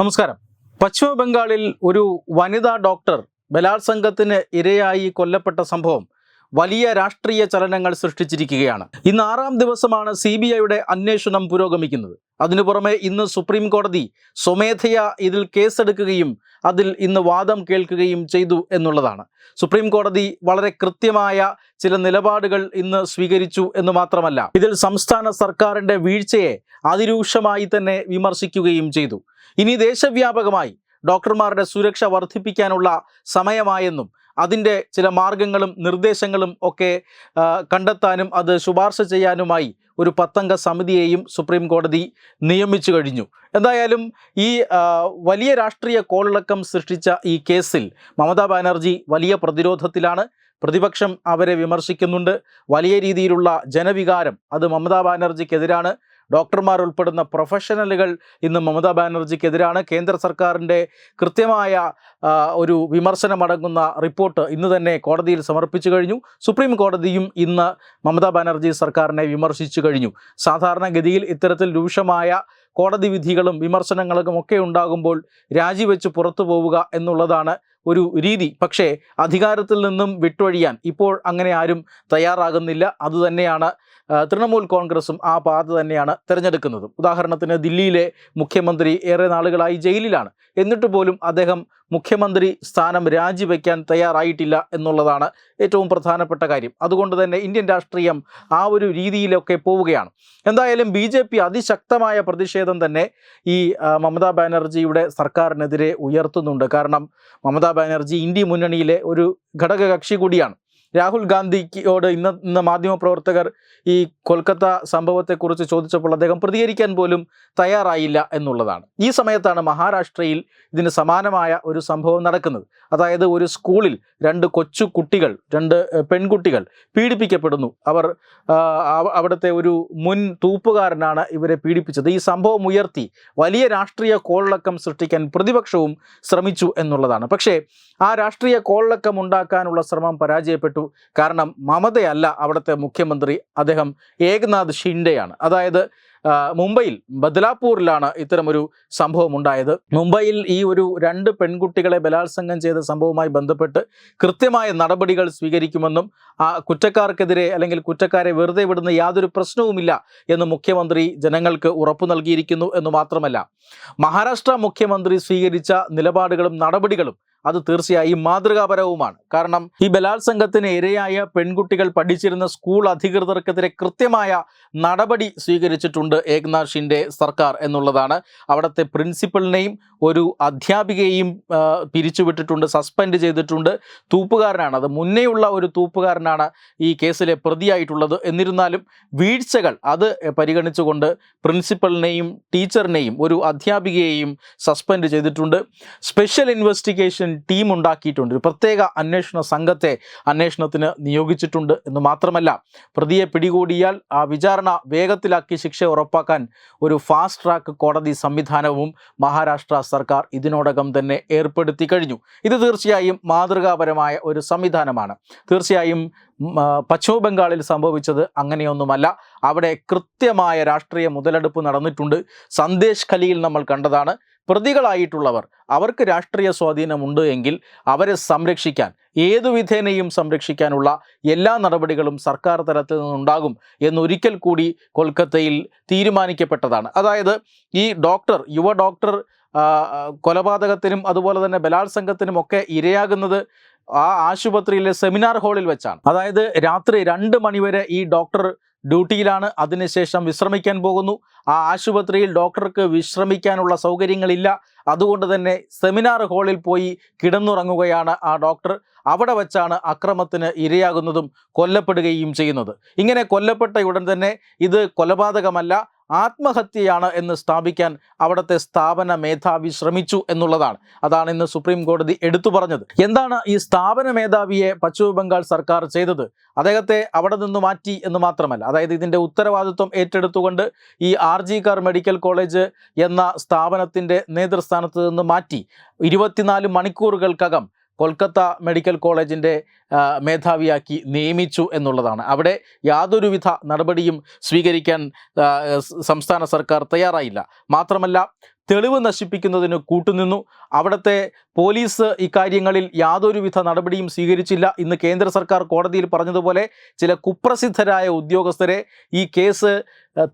നമസ്കാരം. പശ്ചിമ ബംഗാളിൽ ഒരു വനിതാ ഡോക്ടർ ബലാത്സംഗത്തിന് ഇരയായി കൊല്ലപ്പെട്ട സംഭവം വലിയ രാഷ്ട്രീയ ചലനങ്ങൾ സൃഷ്ടിച്ചിരിക്കുകയാണ്. ഇന്ന് ആറാം ദിവസമാണ് സി ബി ഐയുടെ അന്വേഷണം പുരോഗമിക്കുന്നത്. അതിനു പുറമെ ഇന്ന് സുപ്രീം കോടതി സ്വമേധയാ ഇതിൽ കേസെടുക്കുകയും അതിൽ ഇന്ന് വാദം കേൾക്കുകയും ചെയ്തു എന്നുള്ളതാണ്. സുപ്രീം കോടതി വളരെ കൃത്യമായ ചില നിലപാടുകൾ ഇന്ന് സ്വീകരിച്ചു എന്ന് മാത്രമല്ല ഇതിൽ സംസ്ഥാന സർക്കാരിന്റെ വീഴ്ചയെ അതിരൂക്ഷമായി തന്നെ വിമർശിക്കുകയും ചെയ്തു. ഇനി ദേശവ്യാപകമായി ഡോക്ടർമാരുടെ സുരക്ഷ വർദ്ധിപ്പിക്കാനുള്ള സമയമായെന്നും അതിന്റെ ചില മാർഗങ്ങളും നിർദ്ദേശങ്ങളും ഒക്കെ കണ്ടെത്താനും അത് ശുപാർശ ചെയ്യാനുമായി ഒരു പത്തംഗ സമിതിയെയും സുപ്രീം കോടതി നിയമിച്ചു കഴിഞ്ഞു. എന്തായാലും ഈ വലിയ രാഷ്ട്രീയ കോളിളക്കം സൃഷ്ടിച്ച ഈ കേസിൽ മമതാ ബാനർജി വലിയ പ്രതിരോധത്തിലാണ്. പ്രതിപക്ഷം അവരെ വിമർശിക്കുന്നുണ്ട്. വലിയ രീതിയിലുള്ള ജനവികാരം അത് മമതാ ബാനർജിക്കെതിരാണ്. ഡോക്ടർമാർ ഉൾപ്പെടുന്ന പ്രൊഫഷണലുകൾ ഇന്ന് മമതാ ബാനർജിക്കെതിരാണ്. കേന്ദ്ര സർക്കാരിന്റെ കൃത്യമായ ഒരു വിമർശനമടങ്ങുന്ന റിപ്പോർട്ട് ഇന്ന് തന്നെ കോടതിയിൽ സമർപ്പിച്ചു കഴിഞ്ഞു. സുപ്രീം കോടതിയും ഇന്ന് മമതാ ബാനർജി സർക്കാരിനെ വിമർശിച്ചു കഴിഞ്ഞു. സാധാരണഗതിയിൽ ഇത്തരത്തിൽ രൂക്ഷമായ കോടതി വിധികളും വിമർശനങ്ങളും ഒക്കെ ഉണ്ടാകുമ്പോൾ രാജിവെച്ച് പുറത്തു പോവുക എന്നുള്ളതാണ് ഒരു രീതി. പക്ഷേ അധികാരത്തിൽ നിന്നും വിട്ടൊഴിയാൻ ഇപ്പോൾ അങ്ങനെ ആരും തയ്യാറാകുന്നില്ല. അതുതന്നെയാണ് തൃണമൂൽ കോൺഗ്രസും ആ പാത തന്നെയാണ് തിരഞ്ഞെടുക്കുന്നത്. ഉദാഹരണത്തിന് ദില്ലിയിലെ മുഖ്യമന്ത്രി ഏറെ നാളുകളായി ജയിലിലാണ്. എന്നിട്ട് പോലും അദ്ദേഹം മുഖ്യമന്ത്രി സ്ഥാനം രാജിവെക്കാൻ തയ്യാറായിട്ടില്ല എന്നുള്ളതാണ് ഏറ്റവും പ്രധാനപ്പെട്ട കാര്യം. അതുകൊണ്ട് തന്നെ ഇന്ത്യൻ രാഷ്ട്രീയം ആ ഒരു രീതിയിലൊക്കെ പോവുകയാണ്. എന്തായാലും ബി ജെ പി അതിശക്തമായ പ്രതിഷേധം തന്നെ ഈ മമതാ ബാനർജിയുടെ സർക്കാരിനെതിരെ ഉയർത്തുന്നുണ്ട്. കാരണം മമതാ ബാനർജി ഇന്ത്യ മുന്നണിയിലെ ഒരു ഘടകകക്ഷി കൂടിയാണ്. രാഹുൽ ഗാന്ധിയോട് ഇന്ന് ഇന്ന് മാധ്യമപ്രവർത്തകർ ഈ കൊൽക്കത്ത സംഭവത്തെക്കുറിച്ച് ചോദിച്ചപ്പോൾ അദ്ദേഹം പ്രതികരിക്കാൻ പോലും തയ്യാറായില്ല എന്നുള്ളതാണ്. ഈ സമയത്താണ് മഹാരാഷ്ട്രയിൽ ഇതിന് സമാനമായ ഒരു സംഭവം നടക്കുന്നത്. അതായത് ഒരു സ്കൂളിൽ രണ്ട് കൊച്ചു കുട്ടികൾ രണ്ട് പെൺകുട്ടികൾ പീഡിപ്പിക്കപ്പെടുന്നു. അവർ അവിടുത്തെ ഒരു മുൻ തൂപ്പുകാരനാണ് ഇവരെ പീഡിപ്പിച്ചത്. ഈ സംഭവം ഉയർത്തി വലിയ രാഷ്ട്രീയ കോളിളക്കം സൃഷ്ടിക്കാൻ പ്രതിപക്ഷവും ശ്രമിച്ചു എന്നുള്ളതാണ്. പക്ഷേ ആ രാഷ്ട്രീയ കോളിളക്കം ഉണ്ടാക്കാനുള്ള ശ്രമം പരാജയപ്പെട്ടു. കാരണം മമതയല്ല അവിടുത്തെ മുഖ്യമന്ത്രി അദ്ദേഹം ഏകനാഥ് ഷിൻഡെയാണ്. അതായത് മുംബൈയിൽ ബദലാപൂരിലാണ് ഇത്തരമൊരു സംഭവം ഉണ്ടായത് മുംബൈയിൽ ഈ ഒരു രണ്ട് പെൺകുട്ടികളെ ബലാത്സംഗം ചെയ്ത സംഭവവുമായി ബന്ധപ്പെട്ട് കൃത്യമായ നടപടികൾ സ്വീകരിക്കുമെന്നും ആ കുറ്റക്കാർക്കെതിരെ അല്ലെങ്കിൽ കുറ്റക്കാരെ വെറുതെ വിടുന്ന യാതൊരു പ്രശ്നവുമില്ല എന്ന് മുഖ്യമന്ത്രി ജനങ്ങൾക്ക് ഉറപ്പു നൽകിയിരിക്കുന്നു എന്ന് മാത്രമല്ല മഹാരാഷ്ട്ര മുഖ്യമന്ത്രി സ്വീകരിച്ച നിലപാടുകളും നടപടികളും അത് തീർച്ചയായും മാതൃകാപരവുമാണ്. കാരണം ഈ ബലാത്സംഗത്തിന് ഇരയായ പെൺകുട്ടികൾ പഠിച്ചിരുന്ന സ്കൂൾ അധികൃതർക്കെതിരെ കൃത്യമായ നടപടി സ്വീകരിച്ചിട്ടുണ്ട് ഏകനാഥ് ഷിൻഡെ സർക്കാർ എന്നുള്ളതാണ്. അവിടുത്തെ പ്രിൻസിപ്പലിനെയും ഒരു അധ്യാപികയെയും പിരിച്ചുവിട്ടിട്ടുണ്ട് സസ്പെൻഡ് ചെയ്തിട്ടുണ്ട്. തൂപ്പുകാരനാണ്. അത് മുന്നേയുള്ള ഒരു തൂപ്പുകാരനാണ് ഈ കേസിലെ പ്രതിയായിട്ടുള്ളത്. എന്നിരുന്നാലും വീഴ്ചകൾ അത് പരിഗണിച്ചുകൊണ്ട് പ്രിൻസിപ്പലിനെയും ടീച്ചറിനെയും ഒരു അധ്യാപികയെയും സസ്പെൻഡ് ചെയ്തിട്ടുണ്ട്. സ്പെഷ്യൽ ഇൻവെസ്റ്റിഗേഷൻ ടീം ഉണ്ടാക്കിയിട്ടുണ്ട്. ഒരു പ്രത്യേക അന്വേഷണ സംഘത്തെ അന്വേഷണത്തിന് നിയോഗിച്ചിട്ടുണ്ട് എന്ന് മാത്രമല്ല പ്രതിയെ പിടികൂടിയാൽ ആ വിചാരണ വേഗത്തിലാക്കി ശിക്ഷ ഉറപ്പാക്കാൻ ഒരു ഫാസ്റ്റ് ട്രാക്ക് കോടതി സംവിധാനവും മഹാരാഷ്ട്ര സർക്കാർ ഇതിനോടകം തന്നെ ഏർപ്പെടുത്തി കഴിഞ്ഞു. ഇത് തീർച്ചയായും മാതൃകാപരമായ ഒരു സംവിധാനമാണ്. തീർച്ചയായും പശ്ചിമ ബംഗാളിൽ സംഭവിച്ചത് അങ്ങനെയൊന്നുമല്ല. അവിടെ കൃത്യമായ രാഷ്ട്രീയ മുതലെടുപ്പ് നടന്നിട്ടുണ്ട്. സന്ദേശ് ഖലിയിൽ നമ്മൾ കണ്ടതാണ്. പ്രതികളായിട്ടുള്ളവർ അവർക്ക് രാഷ്ട്രീയ സ്വാധീനമുണ്ട് എങ്കിൽ അവരെ സംരക്ഷിക്കാൻ ഏതുവിധേനയും സംരക്ഷിക്കാനുള്ള എല്ലാ നടപടികളും സർക്കാർ തലത്തിൽ നിന്നുണ്ടാകും എന്നൊരിക്കൽ കൂടി കൊൽക്കത്തയിൽ തീരുമാനിക്കപ്പെട്ടതാണ്. അതായത് ഈ ഡോക്ടർ യുവ ഡോക്ടർ കൊലപാതകത്തിനും അതുപോലെ തന്നെ ബലാത്സംഗത്തിനും ഒക്കെ ഇരയാകുന്നത് ആ ആശുപത്രിയിലെ സെമിനാർ ഹാളിൽ വെച്ചാണ്. അതായത് രാത്രി രണ്ട് മണിവരെ ഈ ഡോക്ടർ ഡ്യൂട്ടിയിലാണ്. അതിനുശേഷം വിശ്രമിക്കാൻ പോകുന്നു. ആ ആശുപത്രിയിൽ ഡോക്ടർക്ക് വിശ്രമിക്കാനുള്ള സൗകര്യങ്ങളില്ല. അതുകൊണ്ട് തന്നെ സെമിനാർ ഹാളിൽ പോയി കിടന്നുറങ്ങുകയാണ് ആ ഡോക്ടർ. അവിടെ വച്ചാണ് അക്രമത്തിന് ഇരയാകുന്നതും കൊല്ലപ്പെടുകയും ചെയ്യുന്നത്. ഇങ്ങനെ കൊല്ലപ്പെട്ട ഉടൻ തന്നെ ഇത് കൊലപാതകമല്ല ആത്മഹത്യയാണ് എന്ന് സ്ഥാപിക്കാൻ അവിടുത്തെ സ്ഥാപന മേധാവി ശ്രമിച്ചു എന്നുള്ളതാണ്. അതാണ് ഇന്ന് സുപ്രീം കോടതി എടുത്തു പറഞ്ഞത്. എന്താണ് ഈ സ്ഥാപന മേധാവിയെ പശ്ചിമ ബംഗാൾ സർക്കാർ ചെയ്തത്? അദ്ദേഹത്തെ അവിടെ നിന്ന് മാറ്റി എന്ന് മാത്രമല്ല അതായത് ഇതിന്റെ ഉത്തരവാദിത്വം ഏറ്റെടുത്തുകൊണ്ട് ഈ R G Kar medical college എന്ന സ്ഥാപനത്തിന്റെ നേതൃസ്ഥാനത്ത് നിന്ന് മാറ്റി. ഇരുപത്തിനാല് മണിക്കൂറുകൾക്കകം കൊൽക്കത്ത മെഡിക്കൽ കോളേജിന്റെ മേധാവിയാക്കി നിയമിച്ചു എന്നുള്ളതാണ്. അവിടെ യാതൊരുവിധ നടപടിയും സ്വീകരിക്കാൻ സംസ്ഥാന സർക്കാർ തയ്യാറായില്ല. മാത്രമല്ല തെളിവ് നശിപ്പിക്കുന്നതിന് കൂട്ടുനിന്നു. അവിടുത്തെ പോലീസ് ഇക്കാര്യങ്ങളിൽ യാതൊരുവിധ നടപടിയും സ്വീകരിച്ചില്ല ഇന്ന് കേന്ദ്ര സർക്കാർ കോടതിയിൽ പറഞ്ഞതുപോലെ ചില കുപ്രസിദ്ധരായ ഉദ്യോഗസ്ഥരെ ഈ കേസ്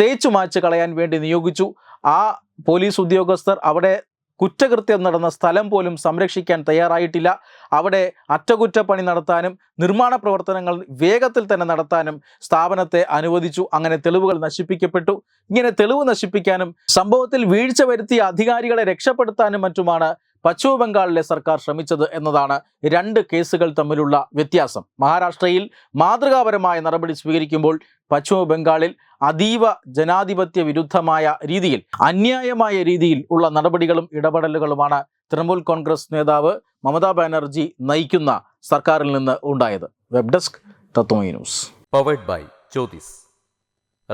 തേച്ചു മാച്ച് കളയാൻ വേണ്ടി നിയോഗിച്ചു. ആ പോലീസ് ഉദ്യോഗസ്ഥർ അവിടെ കുറ്റകൃത്യം നടന്ന സ്ഥലം പോലും സംരക്ഷിക്കാൻ തയ്യാറായിട്ടില്ല. അവിടെ അറ്റകുറ്റപ്പണി നടത്താനും നിർമ്മാണ പ്രവർത്തനങ്ങൾ വേഗത്തിൽ തന്നെ നടത്താനും സ്ഥാപനത്തെ അനുവദിച്ചു. അങ്ങനെ തെളിവുകൾ നശിപ്പിക്കപ്പെട്ടു. ഇങ്ങനെ തെളിവ് നശിപ്പിക്കാനും സംഭവത്തിൽ വീഴ്ച വരുത്തിയ അധികാരികളെ രക്ഷപ്പെടുത്താനും മറ്റുമാണ് പശ്ചിമ ബംഗാളിലെ സർക്കാർ ശ്രമിച്ചത് എന്നതാണ് രണ്ട് കേസുകൾ തമ്മിലുള്ള വ്യത്യാസം. മഹാരാഷ്ട്രയിൽ മാതൃകാപരമായ നടപടി സ്വീകരിക്കുമ്പോൾ പശ്ചിമ ബംഗാളിൽ അതീവ ജനാധിപത്യ വിരുദ്ധമായ രീതിയിൽ അന്യായമായ രീതിയിൽ ഉള്ള നടപടികളും ഇടപെടലുകളുമാണ് തൃണമൂൽ കോൺഗ്രസ് നേതാവ് മമതാ ബാനർജി നയിക്കുന്ന സർക്കാരിൽ നിന്ന് ഉണ്ടായത്. Web desk Tatwamayi news. Powered by Jyothis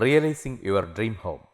realising your dream home.